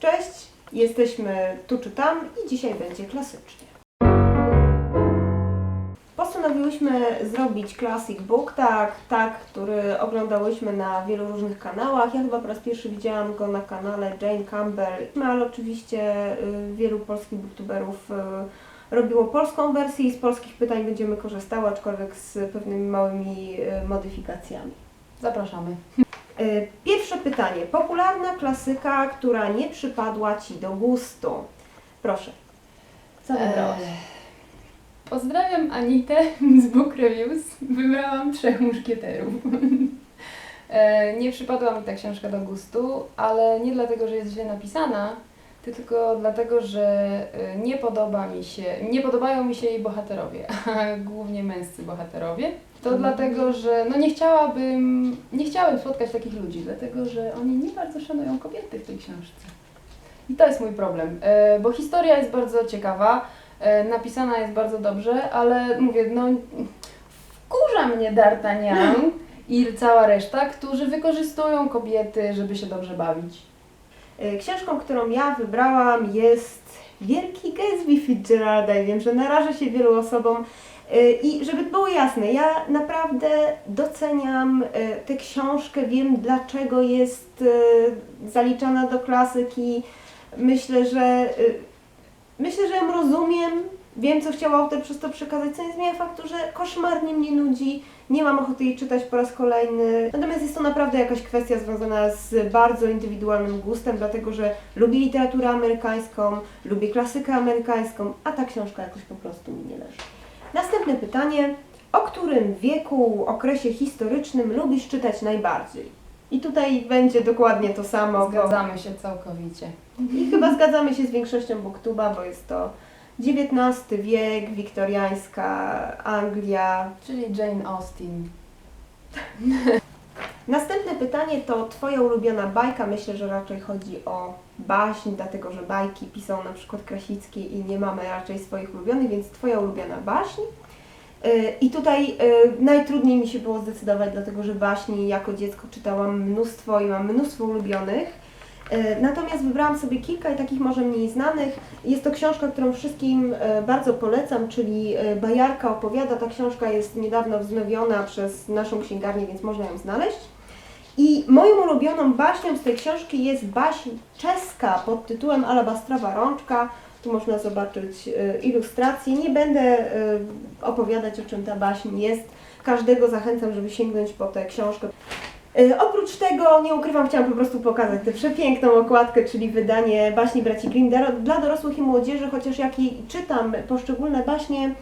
Cześć, jesteśmy tu czy tam i dzisiaj będzie klasycznie. Postanowiłyśmy zrobić Classic Book, tak, tak, który oglądałyśmy na wielu różnych kanałach. Ja chyba po raz pierwszy widziałam go na kanale Jane Campbell, no, ale oczywiście y, wielu polskich booktuberów y, robiło polską wersję i z polskich pytań będziemy korzystały, aczkolwiek z pewnymi małymi y, modyfikacjami. Zapraszamy. Y, Pierwsze pytanie. Popularna klasyka, która nie przypadła Ci do gustu. Proszę. Co wybrałaś? Eee, Pozdrawiam Anitę z Book Reviews. Wybrałam Trzech Muszkieterów. Eee, nie przypadła mi ta książka do gustu, ale nie dlatego, że jest źle napisana, tylko dlatego, że e, nie podoba mi się, nie podobają mi się jej bohaterowie, a głównie męscy bohaterowie. To Mhm. dlatego, że no nie chciałabym, nie chciałabym spotkać takich ludzi, dlatego, że oni nie bardzo szanują kobiety w tej książce. I to jest mój problem, e, bo historia jest bardzo ciekawa, e, napisana jest bardzo dobrze, ale mówię, no wkurza mnie D'Artagnan i cała reszta, którzy wykorzystują kobiety, żeby się dobrze bawić. Y, Książką, którą ja wybrałam jest Wielki Gatsby Fitzgeralda i wiem, że naraża się wielu osobom. Y, I żeby było jasne, ja naprawdę doceniam y, tę książkę, wiem dlaczego jest zaliczana do klasyki. Myślę, że myślę, że ją rozumiem, wiem co chciał autor przez to przekazać, co nie zmienia faktu, że koszmarnie mnie nudzi, nie mam ochoty jej czytać po raz kolejny. Natomiast jest to naprawdę jakaś kwestia związana z bardzo indywidualnym gustem, dlatego że lubię literaturę amerykańską, lubię klasykę amerykańską, a ta książka jakoś po prostu mi nie leży. Następne pytanie. O którym wieku, okresie historycznym lubisz czytać najbardziej? I tutaj będzie dokładnie to samo. bo- Zgadzamy się całkowicie. i chyba zgadzamy się z większością booktuba, bo jest to XIX wiek, wiktoriańska Anglia. Czyli Jane Austen. Następne pytanie to Twoja ulubiona bajka. Myślę, że raczej chodzi o baśń, dlatego że bajki pisał na przykład Krasicki i nie mamy raczej swoich ulubionych, więc Twoja ulubiona baśń. Yy, I tutaj yy, najtrudniej mi się było zdecydować, dlatego że baśni jako dziecko czytałam mnóstwo i mam mnóstwo ulubionych. E, Natomiast wybrałam sobie kilka i takich może mniej znanych. Jest to książka, którą wszystkim e, bardzo polecam, czyli e, Bajarka opowiada. Ta książka jest niedawno wznowiona przez naszą księgarnię, więc można ją znaleźć. I moją ulubioną baśnią z tej książki jest baśń czeska pod tytułem Alabastrowa rączka. Tu można zobaczyć ilustrację. Nie będę opowiadać o czym ta baśń jest. Każdego zachęcam, żeby sięgnąć po tę książkę. E, Oprócz tego, nie ukrywam, chciałam po prostu pokazać tę przepiękną okładkę, czyli wydanie baśni braci Grimm dla- dorosłych i młodzieży, chociaż jak i czytam poszczególne baśnie,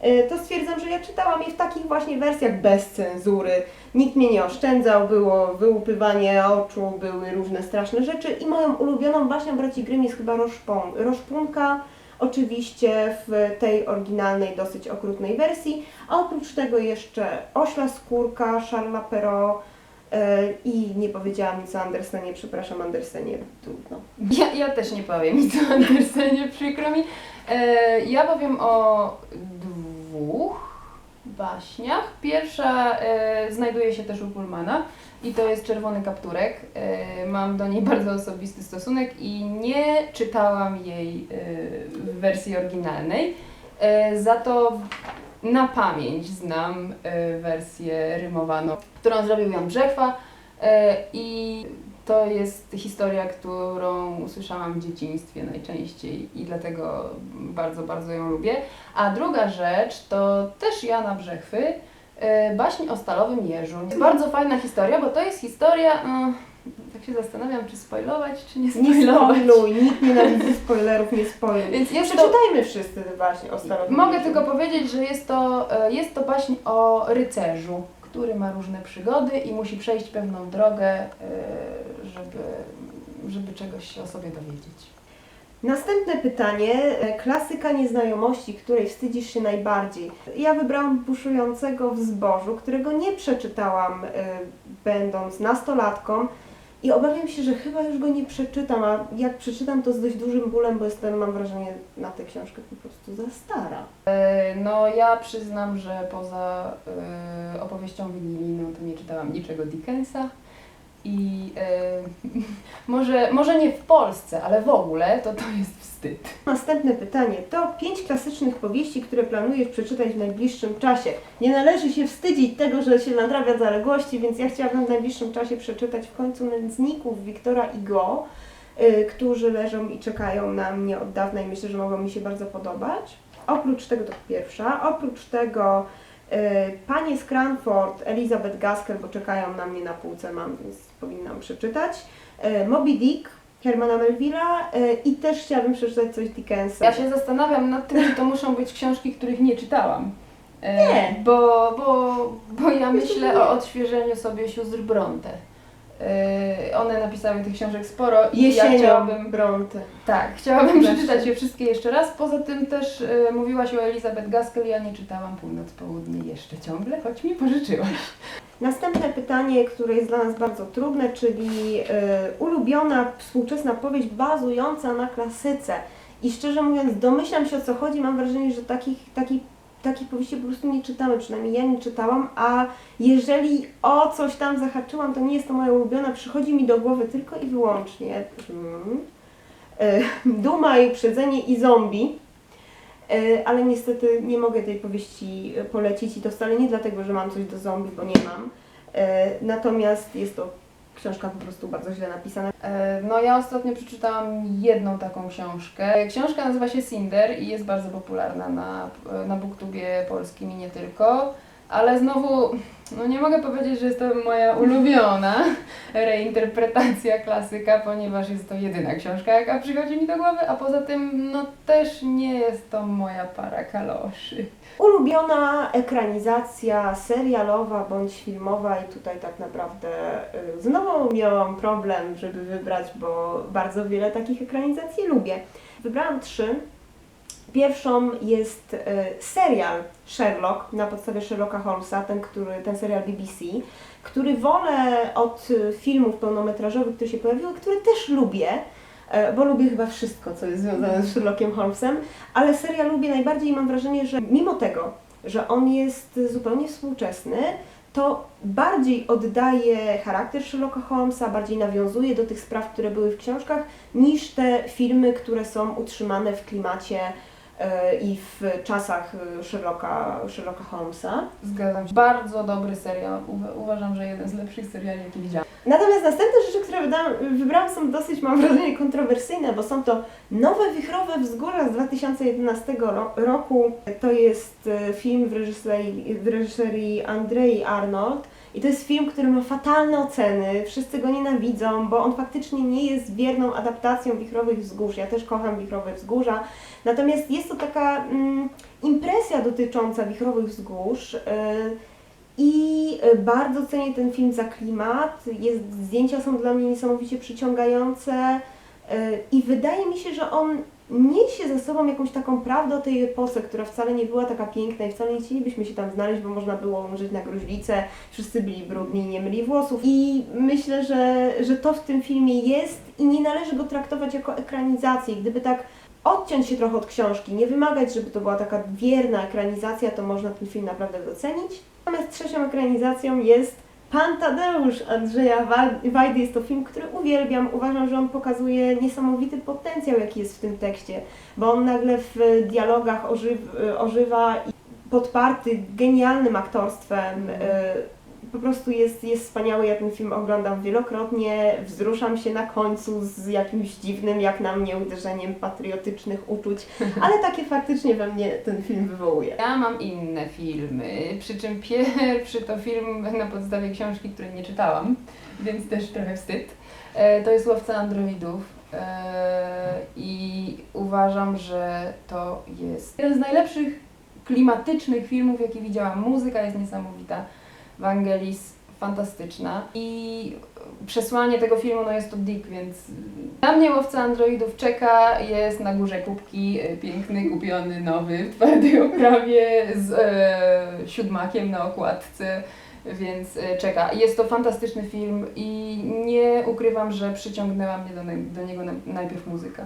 e, to stwierdzam, że ja czytałam je w takich właśnie wersjach bez cenzury. Nikt mnie nie oszczędzał, było wyłupywanie oczu, były różne straszne rzeczy i moją ulubioną baśnią braci Grimm jest chyba Roszpon- Roszpunka, oczywiście w tej oryginalnej, dosyć okrutnej wersji, a oprócz tego jeszcze Ośla Skórka, Charlesa Perrault, I nie powiedziałam nic o Andersenie, przepraszam Andersenie, trudno. Ja, ja też nie powiem nic o Andersenie, przykro mi. E, ja powiem o dwóch baśniach. Pierwsza e, znajduje się też u Pullmana i to jest Czerwony Kapturek. E, mam do niej bardzo osobisty stosunek i nie czytałam jej e, w wersji oryginalnej. E, za to na pamięć znam e, wersję rymowaną, którą zrobił Jan Brzechwa e, i to jest historia, którą usłyszałam w dzieciństwie najczęściej i dlatego bardzo, bardzo ją lubię. A druga rzecz to też Jana Brzechwy, e, baśń o Stalowym Jeżu. Jest bardzo fajna historia, bo to jest historia, e, tak się zastanawiam, czy spoilować, czy nie Nie spoilować. spoiluj, nikt nienawidzi spoilerów, nie spoiluj. Więc jest to, Przeczytajmy wszyscy właśnie o starowym mogę tylko powiedzieć, że jest to, e, jest to baśń o rycerzu, który ma różne przygody i musi przejść pewną drogę, e, żeby, żeby czegoś się o sobie dowiedzieć. Następne pytanie. E, Klasyka nieznajomości, której wstydzisz się najbardziej. Ja wybrałam Buszującego w zbożu, którego nie przeczytałam e, będąc nastolatką i obawiam się, że chyba już go nie przeczytam, a jak przeczytam to z dość dużym bólem, bo jestem, mam wrażenie, na tę książkę po prostu za stara. E, No ja przyznam, że poza e, opowieścią wigilijną to nie czytałam niczego Dickensa I e, może, może nie w Polsce, ale w ogóle to to jest wstyd. Następne pytanie. To pięć klasycznych powieści, które planujesz przeczytać w najbliższym czasie. Nie należy się wstydzić tego, że się nadrabia zaległości, więc ja chciałabym w najbliższym czasie przeczytać w końcu Nędzników Wiktora Igo, y, którzy leżą i czekają na mnie od dawna i myślę, że mogą mi się bardzo podobać. Oprócz tego to pierwsza. Oprócz tego y, Panie z Cranford, Elizabeth Gaskell, bo czekają na mnie na półce mam, więc powinnam przeczytać. Y, Moby Dick, Hermana Melville'a y, i też chciałabym przeczytać coś Dickensa. Ja się zastanawiam nad tym, czy to muszą być książki, których nie czytałam. E, Nie. Bo, bo, bo ja Myślę, o odświeżeniu sobie sióstr Bronte. E, One napisały tych książek sporo i Jesienią ja chciałabym Bronte. Tak, chciałabym Zawsze. przeczytać je wszystkie jeszcze raz. Poza tym też e, mówiłaś o Elizabeth Gaskell, ja nie czytałam Północ-Południe jeszcze ciągle, choć mi pożyczyłaś. Następne pytanie, które jest dla nas bardzo trudne, czyli y, ulubiona współczesna powieść bazująca na klasyce. I szczerze mówiąc, domyślam się o co chodzi. Mam wrażenie, że takich, takich, takich powieści po prostu nie czytamy, przynajmniej ja nie czytałam. A jeżeli o coś tam zahaczyłam, to nie jest to moja ulubiona. Przychodzi mi do głowy tylko i wyłącznie mm, y, Duma i Uprzedzenie i Zombie. E, ale niestety nie mogę tej powieści e, polecić i to wcale nie dlatego, że mam coś do zombie, bo nie mam. E, Natomiast jest to książka po prostu bardzo źle napisana. E, No ja ostatnio przeczytałam jedną taką książkę. Książka nazywa się Cinder i jest bardzo popularna na, na booktubie polskim i nie tylko. Ale znowu, no nie mogę powiedzieć, że jest to moja ulubiona reinterpretacja klasyka, ponieważ jest to jedyna książka, jaka przychodzi mi do głowy, a poza tym, no też nie jest to moja para kaloszy. Ulubiona ekranizacja serialowa bądź filmowa i tutaj tak naprawdę y, znowu miałam problem, żeby wybrać, bo bardzo wiele takich ekranizacji lubię. Wybrałam trzy. Pierwszą jest y, serial Sherlock na podstawie Sherlocka Holmesa, ten, który, ten serial BBC, który wolę od y, filmów pełnometrażowych, które się pojawiły, które też lubię, e, bo lubię chyba wszystko, co jest związane z Sherlockiem Holmesem, ale serial lubię najbardziej i mam wrażenie, że mimo tego, że on jest zupełnie współczesny, to bardziej oddaje charakter Sherlocka Holmesa, bardziej nawiązuje do tych spraw, które były w książkach, niż te filmy, które są utrzymane w klimacie e, i w czasach e, Sherlocka, Sherlocka Holmesa. Zgadzam się. Bardzo dobry serial. Uwa- Uważam, że jeden z lepszych seriali, jakie widziałam. Natomiast następne rzeczy, które wybrałam są dosyć, mam wrażenie, kontrowersyjne, bo są to Nowe Wichrowe Wzgórza z 2011 ro- roku. To jest e, film w reżyserii, w reżyserii Andrei Arnold. I to jest film, który ma fatalne oceny, wszyscy go nienawidzą, bo on faktycznie nie jest wierną adaptacją Wichrowych Wzgórz. Ja też kocham Wichrowe Wzgórza. Natomiast jest to taka mm, impresja dotycząca Wichrowych Wzgórz. e, i bardzo cenię ten film za klimat. Jest, zdjęcia są dla mnie niesamowicie przyciągające e, i wydaje mi się, że on niesie ze sobą jakąś taką prawdę o tej epoce, która wcale nie była taka piękna i wcale nie chcielibyśmy się tam znaleźć, bo można było umrzeć na gruźlicę, wszyscy byli brudni nie myli włosów. I myślę, że, że to w tym filmie jest i nie należy go traktować jako ekranizację. Gdyby tak odciąć się trochę od książki, nie wymagać, żeby to była taka wierna ekranizacja, to można ten film naprawdę docenić. Natomiast trzecią ekranizacją jest Pan Tadeusz Andrzeja Wa- Wajdy. Jest to film, który uwielbiam. Uważam, że on pokazuje niesamowity potencjał, jaki jest w tym tekście, bo on nagle w dialogach ożyw, ożywa i podparty genialnym aktorstwem. y, Po prostu jest, jest wspaniały. Ja ten film oglądam wielokrotnie. Wzruszam się na końcu z jakimś dziwnym, jak na mnie, uderzeniem patriotycznych uczuć, ale takie faktycznie we mnie ten film wywołuje. Ja mam inne filmy, przy czym pierwszy to film na podstawie książki, której nie czytałam, więc też trochę wstyd. E, To jest Łowca Androidów e, i uważam, że to jest jeden z najlepszych klimatycznych filmów, jakie widziałam. Muzyka jest niesamowita, Vangelis fantastyczna i przesłanie tego filmu no jest to Dick, więc na mnie Łowca Androidów czeka, jest na górze kubki, e, piękny, kupiony, nowy, w twardej oprawie z e, siódmakiem na okładce, więc e, czeka. Jest to fantastyczny film i nie ukrywam, że przyciągnęła mnie do, do niego na- najpierw muzyka.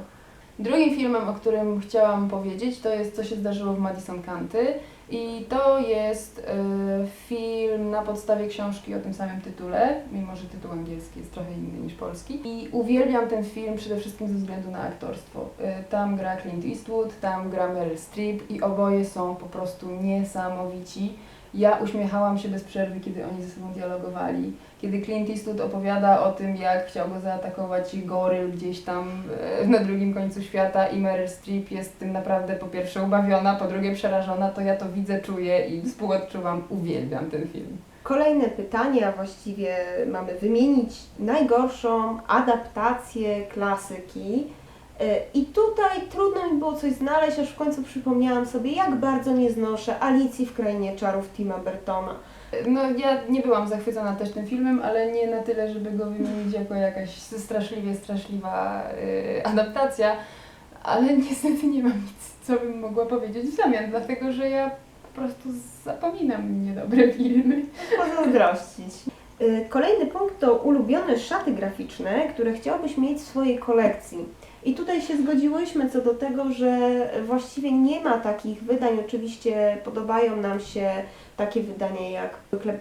Drugim filmem, o którym chciałam powiedzieć, to jest Co się zdarzyło w Madison County. I to jest e, film na podstawie książki o tym samym tytule, mimo że tytuł angielski jest trochę inny niż polski. I uwielbiam ten film przede wszystkim ze względu na aktorstwo. E, tam gra Clint Eastwood, tam gra Meryl Streep i oboje są po prostu niesamowici. Ja uśmiechałam się bez przerwy, kiedy oni ze sobą dialogowali. Kiedy Clint Eastwood opowiada o tym, jak chciał go zaatakować goryl gdzieś tam e, na drugim końcu świata i Meryl Streep jest tym naprawdę po pierwsze ubawiona, po drugie przerażona, to ja to widzę, czuję i współodczuwam. Uwielbiam ten film. Kolejne pytanie, a właściwie mamy wymienić najgorszą adaptację klasyki. Y, I tutaj trudno mi było coś znaleźć, aż w końcu przypomniałam sobie, jak bardzo nie znoszę Alicji w Krainie Czarów Tima Burtona. No ja nie byłam zachwycona też tym filmem, ale nie na tyle, żeby go wymienić jako jakaś straszliwie straszliwa y, adaptacja, ale niestety nie mam nic, co bym mogła powiedzieć w zamian, dlatego że ja po prostu zapominam niedobre filmy. Pozazdrościć. Y, Kolejny punkt to ulubione szaty graficzne, które chciałbyś mieć w swojej kolekcji. I tutaj się zgodziłyśmy co do tego, że właściwie nie ma takich wydań. Oczywiście podobają nam się takie wydania jak zwykle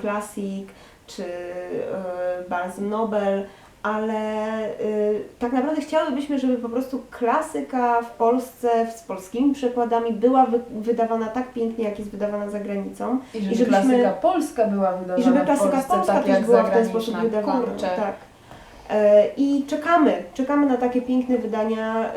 Classic czy y, Barnes Nobel, ale y, tak naprawdę chciałybyśmy, żeby po prostu klasyka w Polsce z polskimi przekładami była wy, wydawana tak pięknie, jak jest wydawana za granicą. I żeby I żebyśmy- klasyka polska była wydawana I żeby w klasyka Polsce, polska tak też jak była w ten sposób wydawana. Kurczę. Tak. E, I czekamy, czekamy na takie piękne wydania e,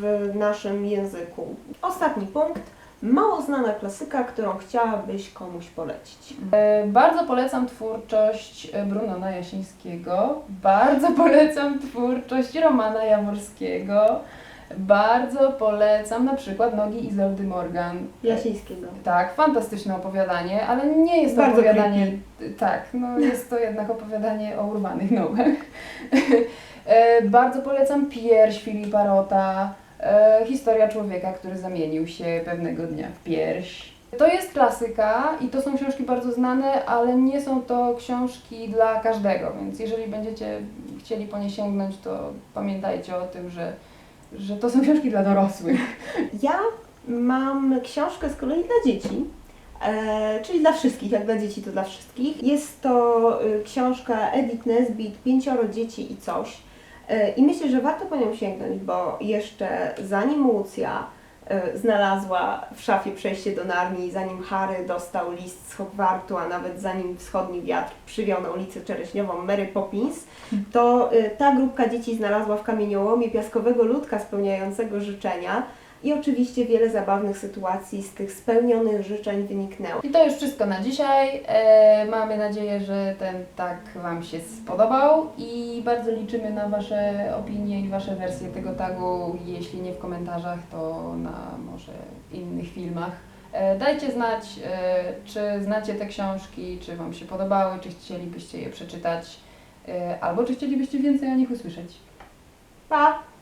w naszym języku. Ostatni punkt. Mało znana klasyka, którą chciałabyś komuś polecić. E, Bardzo polecam twórczość e, Brunona Jasińskiego, bardzo polecam twórczość Romana Jaworskiego, bardzo polecam na przykład Nogi Izoldy Morgan. Jasińskiego. Tak, fantastyczne opowiadanie, ale nie jest to Bardzo opowiadanie. Tak, no jest to jednak opowiadanie o urwanych nogach. E, Bardzo polecam Pierś Filipa Rota, e, historia człowieka, który zamienił się pewnego dnia w pierś. To jest klasyka i to są książki bardzo znane, ale nie są to książki dla każdego, więc jeżeli będziecie chcieli po nie sięgnąć, to pamiętajcie o tym, że, że to są książki dla dorosłych. Ja mam książkę z kolei dla dzieci. E, czyli dla wszystkich, jak dla dzieci to dla wszystkich. Jest to y, książka Edith Nesbit, Pięcioro dzieci i coś. E, I myślę, że warto po nią sięgnąć, bo jeszcze zanim Lucja e, znalazła w szafie przejście do Narni, zanim Harry dostał list z Hogwartu, a nawet zanim wschodni wiatr przywiał na ulicę Czereśniową Mary Poppins, to y, ta grupka dzieci znalazła w kamieniołomie piaskowego ludka spełniającego życzenia i oczywiście wiele zabawnych sytuacji z tych spełnionych życzeń wyniknęło. I to już wszystko na dzisiaj. E, mamy nadzieję, że ten tak Wam się spodobał i bardzo liczymy na Wasze opinie i Wasze wersje tego tagu, jeśli nie w komentarzach, to na może innych filmach. E, dajcie znać, e, czy znacie te książki, czy Wam się podobały, czy chcielibyście je przeczytać, e, albo czy chcielibyście więcej o nich usłyszeć. Pa!